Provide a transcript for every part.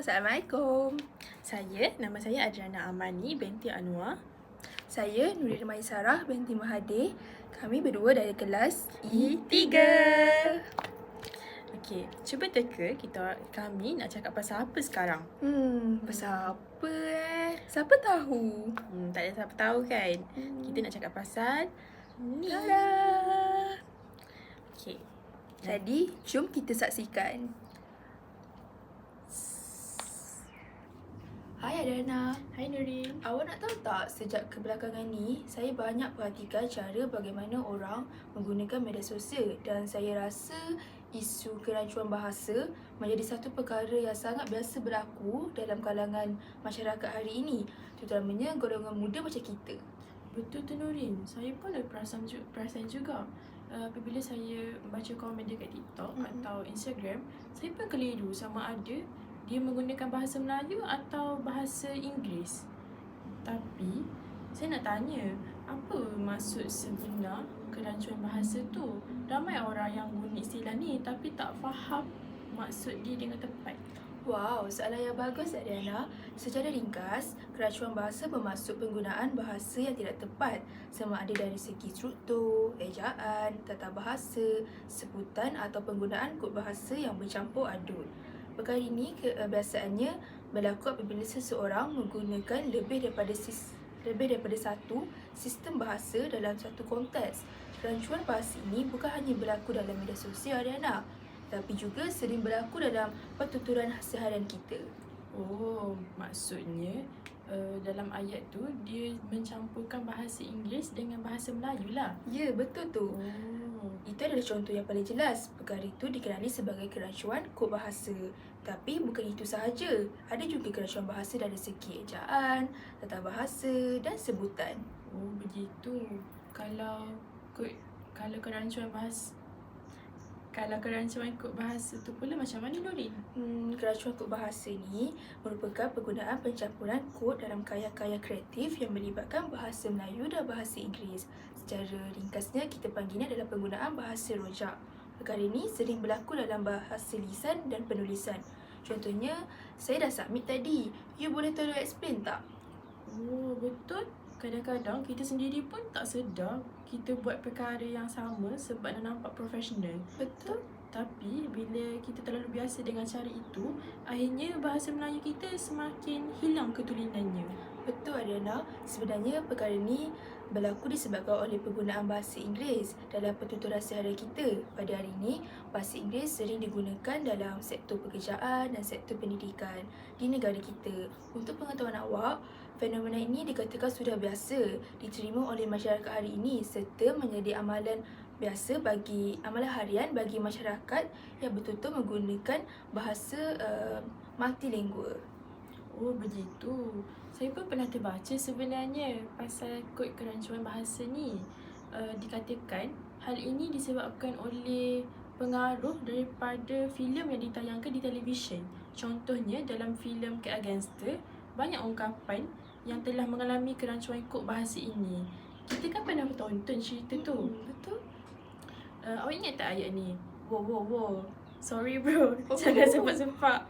Assalamualaikum. Saya, nama saya Adriana Amani binti Anwar. Saya Nuril Maisarah binti Mahathir. Kami berdua dari kelas E3. Okey, cuba teka kita kami nak cakap pasal apa sekarang? Hmm, pasal apa eh? Siapa tahu? Hmm, tak ada siapa tahu kan? Hmm. Kita nak cakap pasal ni. Okey. Jadi, jom kita saksikan. Hai Adriana. Hai Nurin. Awak nak tahu tak, sejak kebelakangan ni, saya banyak perhatikan cara bagaimana orang menggunakan media sosial dan saya rasa isu kerancuan bahasa menjadi satu perkara yang sangat biasa berlaku dalam kalangan masyarakat hari ini, terutamanya golongan muda macam kita. Betul tu Nurin. Saya pun ada perasan juga, perasan juga. Uh, apabila saya baca komen dia kat TikTok Mm-mm. atau Instagram, saya pun keliru sama ada dia menggunakan bahasa Melayu atau bahasa Inggeris. Tapi saya nak tanya, apa maksud sebenar kerancuan bahasa tu? Ramai orang yang guna istilah ni tapi tak faham maksud dia dengan tepat. Wow, soalan yang bagus Adriana. Secara ringkas, kerancuan bahasa bermaksud penggunaan bahasa yang tidak tepat sama ada dari segi struktur, ejaan, tata bahasa, sebutan atau penggunaan kod bahasa yang bercampur aduk. Perkara ini kebiasaannya berlaku apabila seseorang menggunakan lebih daripada sis, lebih daripada satu sistem bahasa dalam satu konteks. Kerancuan bahasa ini bukan hanya berlaku dalam media sosial Adriana, tapi juga sering berlaku dalam pertuturan seharian kita. Oh, maksudnya uh, dalam ayat tu dia mencampurkan bahasa Inggeris dengan bahasa Melayu lah. Ya, betul tu. Oh. Itu adalah contoh yang paling jelas. Perkara itu dikenali sebagai kerancuan kod bahasa. Tapi bukan itu sahaja. Ada juga kerancuan bahasa dari segi ejaan, tata bahasa dan sebutan. Oh, begitu. Kalau kod kalau kerancuan bahasa kalau kerancuan kod bahasa tu pula macam mana Nurin? Hmm, kerancuan kod bahasa ni merupakan penggunaan pencampuran kod dalam karya-karya kreatif yang melibatkan bahasa Melayu dan bahasa Inggeris. Secara ringkasnya, kita panggilnya adalah penggunaan bahasa rojak. Perkara ini sering berlaku dalam bahasa lisan dan penulisan. Contohnya, saya dah submit tadi. You boleh tolong explain tak? Oh, betul. Kadang-kadang kita sendiri pun tak sedar kita buat perkara yang sama sebab nak nampak profesional. Betul. Tapi bila kita terlalu biasa dengan cara itu, akhirnya bahasa Melayu kita semakin hilang ketulinannya. Betul Adriana, sebenarnya perkara ni berlaku disebabkan oleh penggunaan bahasa Inggeris dalam pertuturan sehari kita. Pada hari ini, bahasa Inggeris sering digunakan dalam sektor pekerjaan dan sektor pendidikan di negara kita. Untuk pengetahuan awak, fenomena ini dikatakan sudah biasa diterima oleh masyarakat hari ini serta menjadi amalan biasa bagi amalan harian bagi masyarakat yang betul-betul menggunakan bahasa uh, multilingual. Oh begitu. Saya pun pernah terbaca sebenarnya pasal kod kerancuan bahasa ni. Uh, dikatakan hal ini disebabkan oleh pengaruh daripada filem yang ditayangkan di televisyen. Contohnya dalam filem Cat Gangster, banyak ungkapan yang telah mengalami kerancuan kod bahasa ini. Kita kan pernah tonton cerita tu. Betul? Uh, awak ingat tak ayat ni? Wow, wow, wow. Sorry bro. Oh. Jangan sepak-sepak.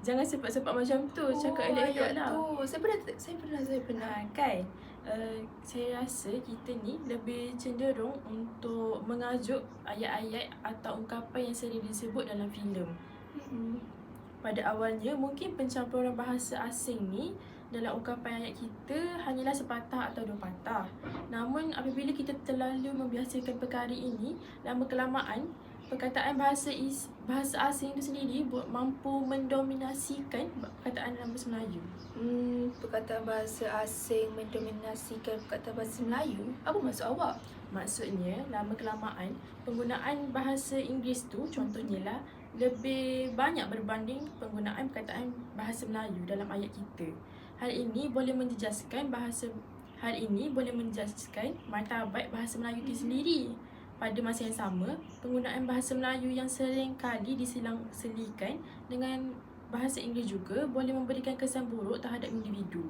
Jangan sepak-sepak macam tu. Cakap elok-elok ayat lah. Oh, Tu. Saya pernah, saya pernah, saya pernah. Ha, kan? Uh, saya rasa kita ni lebih cenderung untuk mengajuk ayat-ayat atau ungkapan yang sering disebut dalam filem. Hmm. Pada awalnya, mungkin pencampuran bahasa asing ni dalam ungkapan ayat kita hanyalah sepatah atau dua patah. Namun apabila kita terlalu membiasakan perkara ini, lama kelamaan perkataan bahasa is, bahasa asing itu sendiri mampu mendominasikan perkataan dalam bahasa Melayu. Hmm, perkataan bahasa asing mendominasikan perkataan bahasa Melayu. Apa maksud awak? Maksudnya, lama kelamaan, penggunaan bahasa Inggeris tu contohnya lah lebih banyak berbanding penggunaan perkataan bahasa Melayu dalam ayat kita. Hal ini boleh menjejaskan bahasa hal ini boleh menjejaskan martabat bahasa Melayu itu sendiri. Pada masa yang sama, penggunaan bahasa Melayu yang sering kali disilang selikan dengan bahasa Inggeris juga boleh memberikan kesan buruk terhadap individu.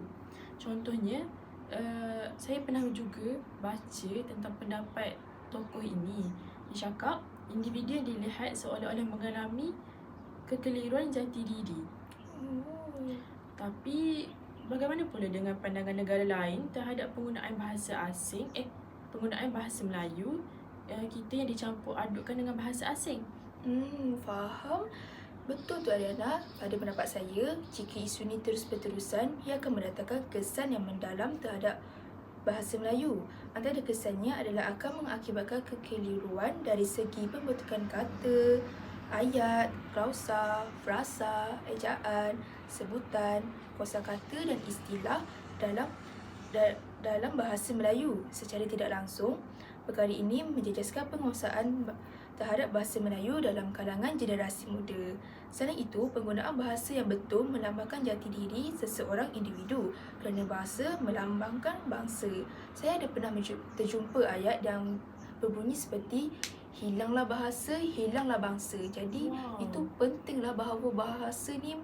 Contohnya, uh, saya pernah juga baca tentang pendapat tokoh ini. Dia cakap individu yang dilihat seolah-olah mengalami kekeliruan jati diri. Oh. Tapi bagaimana pula dengan pandangan negara lain terhadap penggunaan bahasa asing eh penggunaan bahasa Melayu eh, kita yang dicampur adukkan dengan bahasa asing? Hmm, faham. Betul tu Ariana. Pada pendapat saya, jika isu ini terus berterusan, ia akan mendatangkan kesan yang mendalam terhadap bahasa Melayu. Antara kesannya adalah akan mengakibatkan kekeliruan dari segi pembentukan kata, ayat, klausa, frasa, ejaan, sebutan, kosakata dan istilah dalam da, dalam bahasa Melayu secara tidak langsung. Perkara ini menjejaskan penguasaan terhadap bahasa Melayu dalam kalangan generasi muda. Selain itu, penggunaan bahasa yang betul melambangkan jati diri seseorang individu kerana bahasa melambangkan bangsa. Saya ada pernah terjumpa ayat yang berbunyi seperti hilanglah bahasa, hilanglah bangsa. Jadi, Wow. itu pentinglah bahawa bahasa ni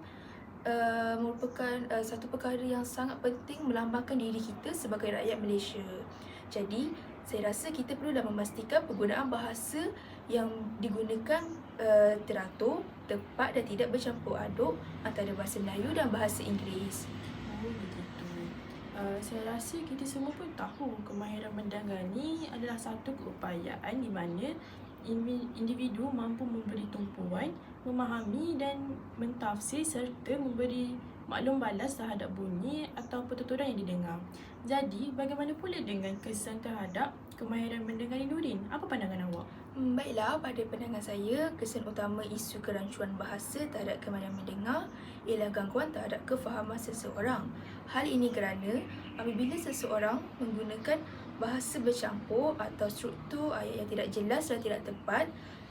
uh, merupakan uh, satu perkara yang sangat penting melambangkan diri kita sebagai rakyat Malaysia. Jadi, saya rasa kita perlulah memastikan penggunaan bahasa yang digunakan uh, teratur, tepat dan tidak bercampur aduk antara bahasa Melayu dan bahasa Inggeris. Uh, saya rasa kita semua pun tahu kemahiran mendengar ni adalah satu keupayaan di mana individu mampu memberi tumpuan, memahami dan mentafsir serta memberi maklum balas terhadap bunyi atau pertuturan yang didengar. Jadi, bagaimana pula dengan kesan terhadap kemahiran mendengar Nurin? Apa pandangan awak? Hmm, baiklah, pada pandangan saya, kesan utama isu kerancuan bahasa terhadap kemahiran mendengar ialah gangguan terhadap kefahaman seseorang. Hal ini kerana apabila seseorang menggunakan bahasa bercampur atau struktur ayat yang tidak jelas dan tidak tepat,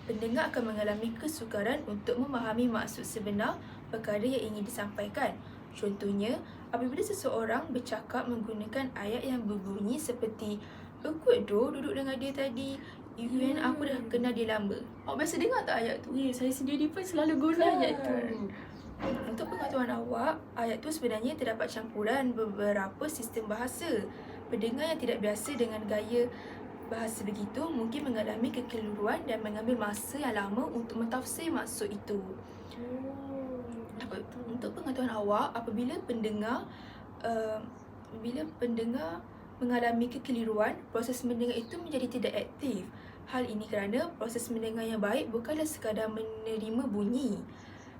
pendengar akan mengalami kesukaran untuk memahami maksud sebenar perkara yang ingin disampaikan. Contohnya, apabila seseorang bercakap menggunakan ayat yang berbunyi seperti Awkward doh duduk dengan dia tadi. Yuen Hmm. aku dah kenal dia lama. Awak biasa dengar tak ayat tu? Ya, saya sendiri pun selalu guna Kan? ayat tu. Untuk pengetahuan awak, ayat tu sebenarnya terdapat campuran beberapa sistem bahasa. Pendengar yang tidak biasa dengan gaya bahasa begitu mungkin mengalami kekeliruan dan mengambil masa yang lama untuk mentafsir maksud itu. Betul. Untuk pengetahuan awak, apabila pendengar uh, bila pendengar mengalami kekeliruan, proses mendengar itu menjadi tidak aktif. Hal ini kerana proses mendengar yang baik bukanlah sekadar menerima bunyi.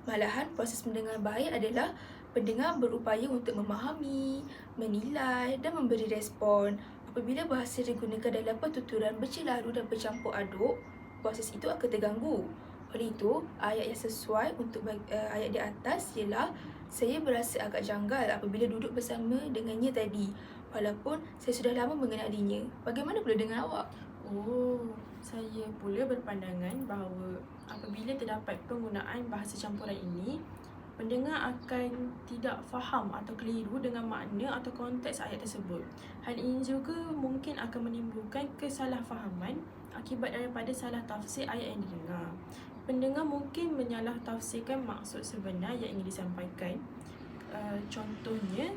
Malahan proses mendengar baik adalah pendengar berupaya untuk memahami, menilai dan memberi respon. Apabila bahasa digunakan dalam pertuturan bercelaru dan bercampur aduk, proses itu akan terganggu. Oleh itu, ayat yang sesuai untuk bag, uh, ayat di atas ialah saya berasa agak janggal apabila duduk bersama dengannya tadi walaupun saya sudah lama mengenalinya. Bagaimana pula dengan awak? Oh, saya pula berpandangan bahawa apabila terdapat penggunaan bahasa campuran ini, pendengar akan tidak faham atau keliru dengan makna atau konteks ayat tersebut. Hal ini juga mungkin akan menimbulkan kesalahfahaman akibat daripada salah tafsir ayat yang didengar. Pendengar mungkin menyalah tafsirkan maksud sebenar yang ingin disampaikan. Uh, contohnya,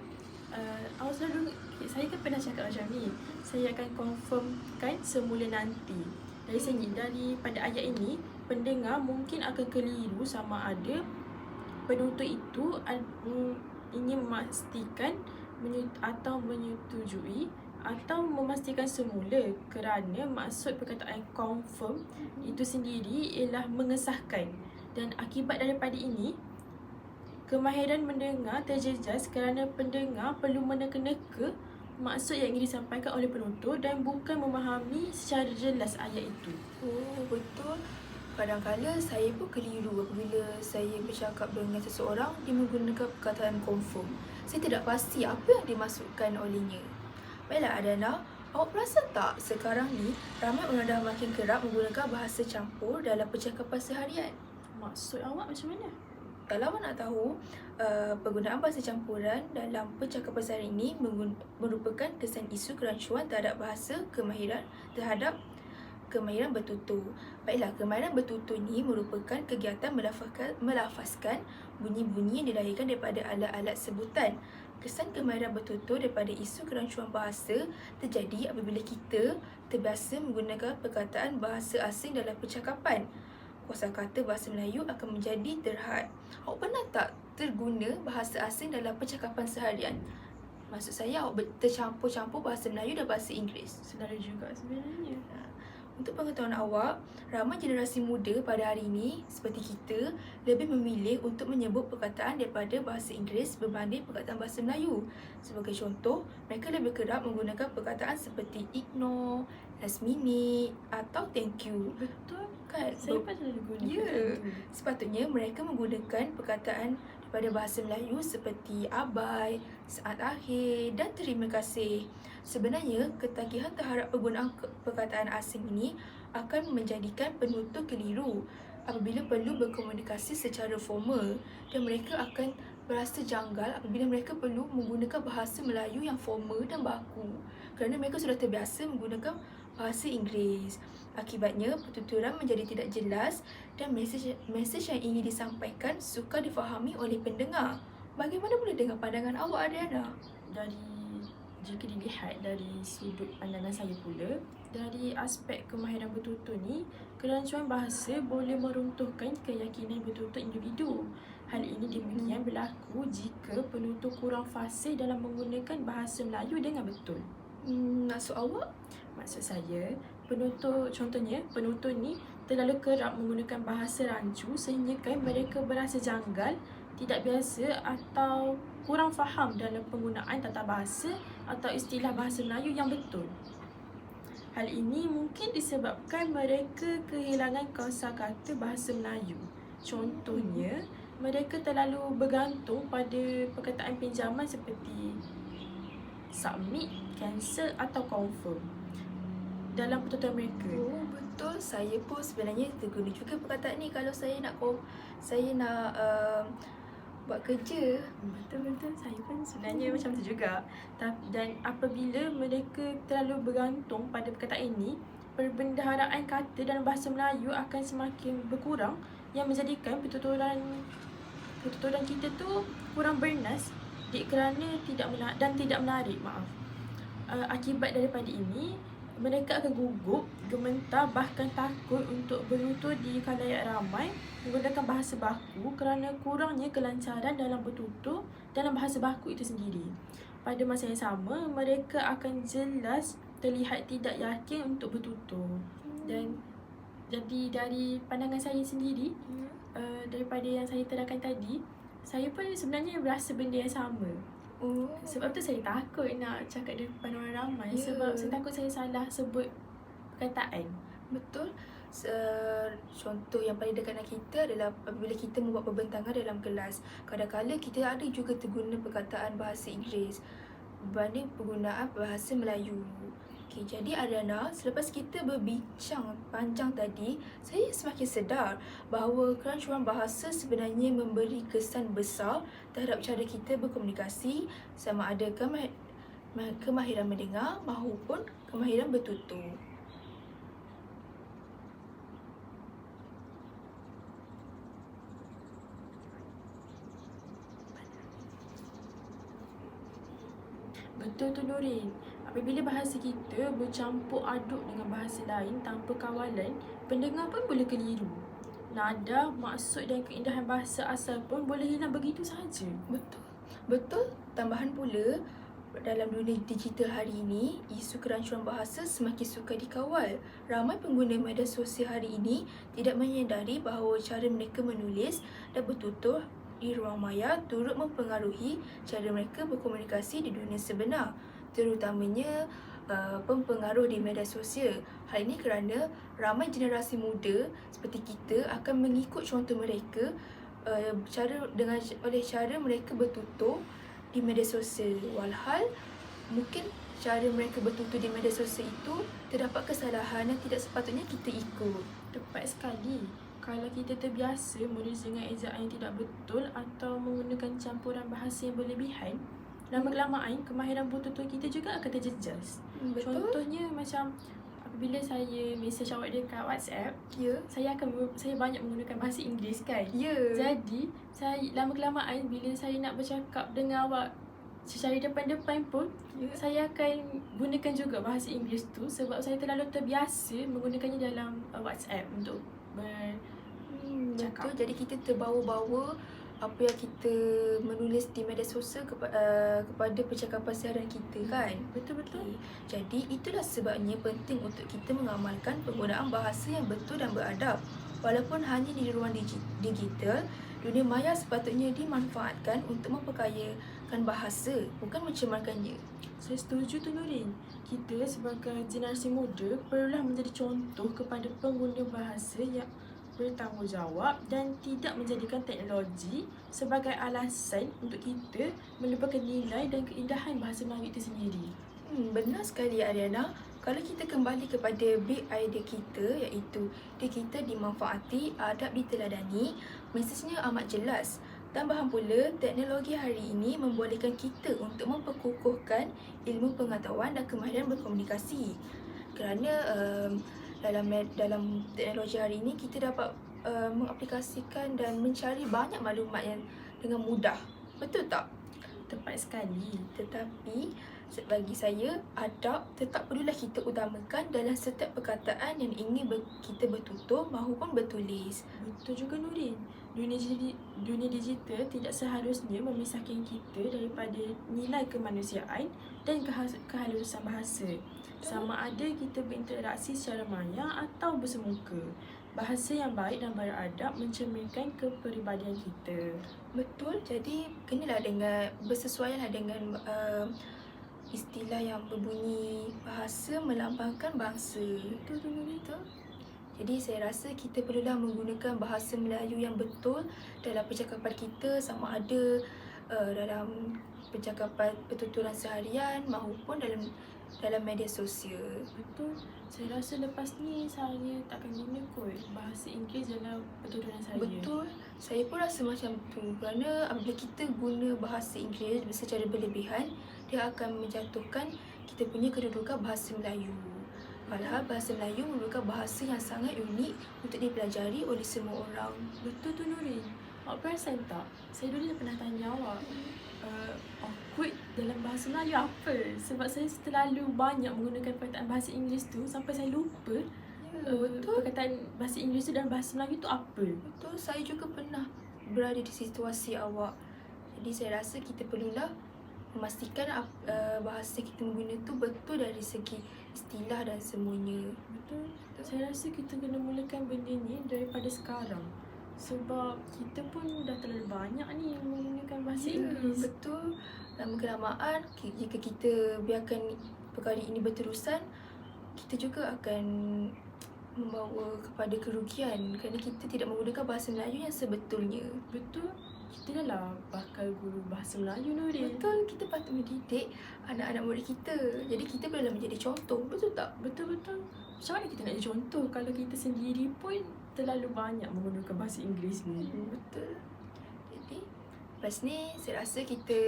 uh, awak selalu saya kan pernah cakap macam ni saya akan confirmkan semula nanti dari segi daripada ayat ini pendengar mungkin akan keliru sama ada penutur itu ingin memastikan atau menyetujui atau memastikan semula kerana maksud perkataan confirm itu sendiri ialah mengesahkan dan akibat daripada ini Kemahiran mendengar terjejas kerana pendengar perlu meneka-neka maksud yang ingin disampaikan oleh penutur dan bukan memahami secara jelas ayat itu. Oh, betul. Kadang-kadang saya pun keliru apabila saya bercakap dengan seseorang dia menggunakan perkataan confirm. Saya tidak pasti apa yang dimasukkan olehnya. Baiklah Adana, awak perasan tak sekarang ni ramai orang dah makin kerap menggunakan bahasa campur dalam percakapan seharian? Maksud awak macam mana? Kalau awak nak tahu, uh, penggunaan bahasa campuran dalam percakapan sehari ini menggun- merupakan kesan isu kerancuan terhadap bahasa kemahiran terhadap kemahiran bertutur. Baiklah, kemahiran bertutur ini merupakan kegiatan melafazkan, melafazkan bunyi-bunyi yang dilahirkan daripada alat-alat sebutan. Kesan kemahiran bertutur daripada isu kerancuan bahasa terjadi apabila kita terbiasa menggunakan perkataan bahasa asing dalam percakapan. kosakata bahasa Melayu akan menjadi terhad. Awak pernah tak terguna bahasa asing dalam percakapan seharian? Maksud saya awak tercampur-campur bahasa Melayu dan bahasa Inggeris. Sedara juga sebenarnya. Untuk pengetahuan awak, ramai generasi muda pada hari ini seperti kita lebih memilih untuk menyebut perkataan daripada bahasa Inggeris berbanding perkataan bahasa Melayu. Sebagai contoh, mereka lebih kerap menggunakan perkataan seperti ignore, last minute atau thank you. Betul. Kan? Saya pun selalu guna Ya. Sepatutnya mereka menggunakan perkataan daripada bahasa Melayu seperti abai, saat akhir dan terima kasih. Sebenarnya, ketagihan terhadap penggunaan perkataan asing ini akan menjadikan penutur keliru apabila perlu berkomunikasi secara formal dan mereka akan berasa janggal apabila mereka perlu menggunakan bahasa Melayu yang formal dan baku kerana mereka sudah terbiasa menggunakan bahasa Inggeris. Akibatnya, pertuturan menjadi tidak jelas dan mesej mesej yang ingin disampaikan sukar difahami oleh pendengar. Bagaimana boleh dengan pandangan awak, Adriana? Dari jika dilihat dari sudut pandangan saya pula, dari aspek kemahiran bertutur ni, kerancuan bahasa boleh meruntuhkan keyakinan bertutur individu. Hal ini demikian berlaku jika penutur kurang fasih dalam menggunakan bahasa Melayu dengan betul. Hmm, maksud awak? Maksud saya, penutur contohnya penutur ni terlalu kerap menggunakan bahasa rancu sehingga mereka berasa janggal, tidak biasa atau kurang faham dalam penggunaan tata bahasa atau istilah bahasa Melayu yang betul. Hal ini mungkin disebabkan mereka kehilangan kosakata bahasa Melayu. Contohnya, mereka terlalu bergantung pada perkataan pinjaman seperti submit, cancel atau confirm dalam pertuturan mereka. Oh, betul. Saya pun sebenarnya terguna juga perkataan ni kalau saya nak saya nak uh, buat kerja. Betul-betul saya pun sebenarnya macam tu juga. Dan apabila mereka terlalu bergantung pada perkataan ini, perbendaharaan kata dalam bahasa Melayu akan semakin berkurang yang menjadikan pertuturan pertuturan kita tu kurang bernas di kerana tidak menarik dan tidak menarik, maaf. Uh, akibat daripada ini, mereka akan gugup, gementar bahkan takut untuk bertutur di khalayak ramai menggunakan bahasa baku kerana kurangnya kelancaran dalam bertutur dalam bahasa baku itu sendiri. Pada masa yang sama, mereka akan jelas terlihat tidak yakin untuk bertutur. Dan jadi dari pandangan saya sendiri, uh, daripada yang saya terangkan tadi, saya pun sebenarnya rasa benda yang sama. Oh, Sebab tu saya takut nak cakap depan orang ramai Ya. sebab saya takut saya salah sebut perkataan. betul. Se- contoh yang paling dekat dengan kita adalah apabila kita membuat perbentangan dalam kelas. Kadang-kadang kita ada juga terguna perkataan bahasa Inggeris berbanding penggunaan bahasa Melayu. Okey, jadi Ariana, selepas kita berbincang panjang tadi, saya semakin sedar bahawa kerancuan bahasa sebenarnya memberi kesan besar terhadap cara kita berkomunikasi sama ada kemah- ma- kemahiran mendengar maupun kemahiran bertutur. Betul tu Nurin. Apabila bahasa kita bercampur aduk dengan bahasa lain tanpa kawalan, pendengar pun boleh keliru. Nada, maksud dan keindahan bahasa asal pun boleh hilang begitu sahaja. Betul. Betul. Tambahan pula, dalam dunia digital hari ini, isu kerancuan bahasa semakin sukar dikawal. Ramai pengguna media sosial hari ini tidak menyedari bahawa cara mereka menulis dan bertutur di ruang maya turut mempengaruhi cara mereka berkomunikasi di dunia sebenar, terutamanya uh, pempengaruh di media sosial. Hal ini kerana ramai generasi muda seperti kita akan mengikut contoh mereka uh, cara dengan oleh cara mereka bertutur di media sosial. Walhal mungkin cara mereka bertutur di media sosial itu terdapat kesalahan yang tidak sepatutnya kita ikut. Tepat sekali. Kalau kita terbiasa menulis dengan ejaan yang tidak betul atau menggunakan campuran bahasa yang berlebihan, lama kelamaan kemahiran bertutur kita juga akan terjejas. Betul? Contohnya macam apabila saya message awak dekat WhatsApp, Ya. saya akan saya banyak menggunakan bahasa Inggeris kan. Ya. Jadi, saya lama kelamaan bila saya nak bercakap dengan awak secara depan-depan pun, Ya. saya akan gunakan juga bahasa Inggeris tu sebab saya terlalu terbiasa menggunakannya dalam uh, WhatsApp untuk ber, Hmm, Cakap. betul. Jadi kita terbawa-bawa apa yang kita menulis di media sosial kepa- uh, kepada percakapan seharian kita kan. Betul-betul. Okay. Jadi itulah sebabnya penting untuk kita mengamalkan penggunaan bahasa yang betul dan beradab. Walaupun hanya di ruang digi- digital, dunia maya sepatutnya dimanfaatkan untuk memperkayakan bahasa, bukan mencemarkannya. Saya setuju tu Nurin. Kita sebagai generasi muda perlulah menjadi contoh kepada pengguna bahasa yang bertanggungjawab dan tidak menjadikan teknologi sebagai alasan untuk kita melupakan nilai dan keindahan bahasa Melayu itu sendiri. Hmm, benar sekali Ariana. Kalau kita kembali kepada big idea kita iaitu di kita dimanfaati, adab diteladani, mesejnya amat jelas. Tambahan pula, teknologi hari ini membolehkan kita untuk memperkukuhkan ilmu pengetahuan dan kemahiran berkomunikasi. Kerana um, dalam dalam teknologi hari ini kita dapat uh, mengaplikasikan dan mencari banyak maklumat yang dengan mudah. Betul tak? Tepat sekali. Tetapi bagi saya adab tetap perlulah kita utamakan dalam setiap perkataan yang ingin ber- kita bertutur maupun bertulis. Betul juga Nurin. Dunia, dunia digital tidak seharusnya memisahkan kita daripada nilai kemanusiaan dan kehalusan bahasa. Sama ada kita berinteraksi secara maya atau bersemuka. Bahasa yang baik dan beradab mencerminkan kepribadian kita. Betul. Jadi kenalah dengan bersesuaianlah dengan uh, istilah yang berbunyi bahasa melambangkan bangsa. Betul tu? Betul. Jadi saya rasa kita perlulah menggunakan bahasa Melayu yang betul dalam percakapan kita sama ada uh, dalam percakapan pertuturan seharian maupun dalam dalam media sosial. Betul. Saya rasa lepas ni saya takkan guna kot bahasa Inggeris dalam pertuturan saya. Betul. Saya pun rasa macam tu kerana apabila kita guna bahasa Inggeris secara berlebihan, dia akan menjatuhkan kita punya kedudukan bahasa Melayu. Padahal bahasa Melayu merupakan bahasa yang sangat unik untuk dipelajari oleh semua orang. Betul tu Nurin. Awak perasan tak? Saya dulu dah pernah tanya awak uh, awkward dalam bahasa Melayu apa? Sebab saya terlalu banyak menggunakan perkataan bahasa Inggeris tu sampai saya lupa Ya, uh, betul. perkataan bahasa Inggeris tu dan bahasa Melayu tu apa. Betul, saya juga pernah berada di situasi awak. Jadi saya rasa kita perlulah memastikan uh, bahasa kita mengguna tu betul dari segi istilah dan semuanya. Betul. Saya rasa kita kena mulakan benda ni daripada sekarang. Sebab kita pun dah terlalu banyak ni menggunakan bahasa Ya, Inggeris. betul. Lama kelamaan jika kita biarkan perkara ini berterusan, kita juga akan membawa kepada kerugian kerana kita tidak menggunakan bahasa Melayu yang sebetulnya. Betul. Kita dah lah bakal guru bahasa Melayu Nurin. Betul, kita patut mendidik anak-anak murid kita. Jadi kita perlu menjadi contoh, betul tak? Betul-betul. Macam mana kita nak jadi contoh kalau kita sendiri pun terlalu banyak menggunakan bahasa Inggeris ni? Betul. Jadi, lepas ni saya rasa kita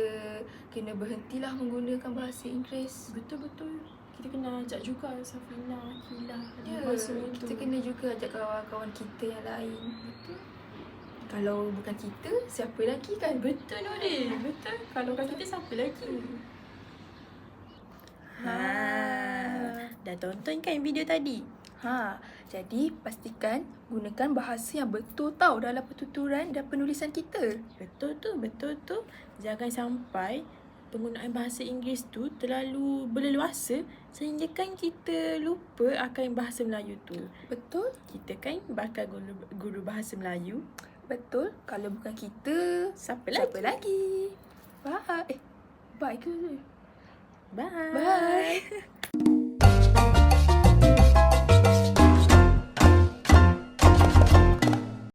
kena berhentilah menggunakan bahasa Inggeris. Betul-betul. Kita kena ajak juga Safina, Akila, Ya, bahasa kita kena juga ajak kawan-kawan kita yang lain. Betul. Kalau bukan kita, siapa lagi kan? Betul Nurin. Betul. Kalau bukan kita siapa lagi? Ha. Dah tonton kan video tadi? Ha, jadi pastikan gunakan bahasa yang betul tau dalam pertuturan dan penulisan kita. Betul tu, betul tu. Jangan sampai penggunaan bahasa Inggeris tu terlalu berleluasa sehingga kan kita lupa akan bahasa Melayu tu. Betul? Kita kan bakal guru, guru bahasa Melayu. Betul. Kalau bukan kita, Siapa, siapa lagi? lagi? Bye. Eh, bye ke? Bye. Bye.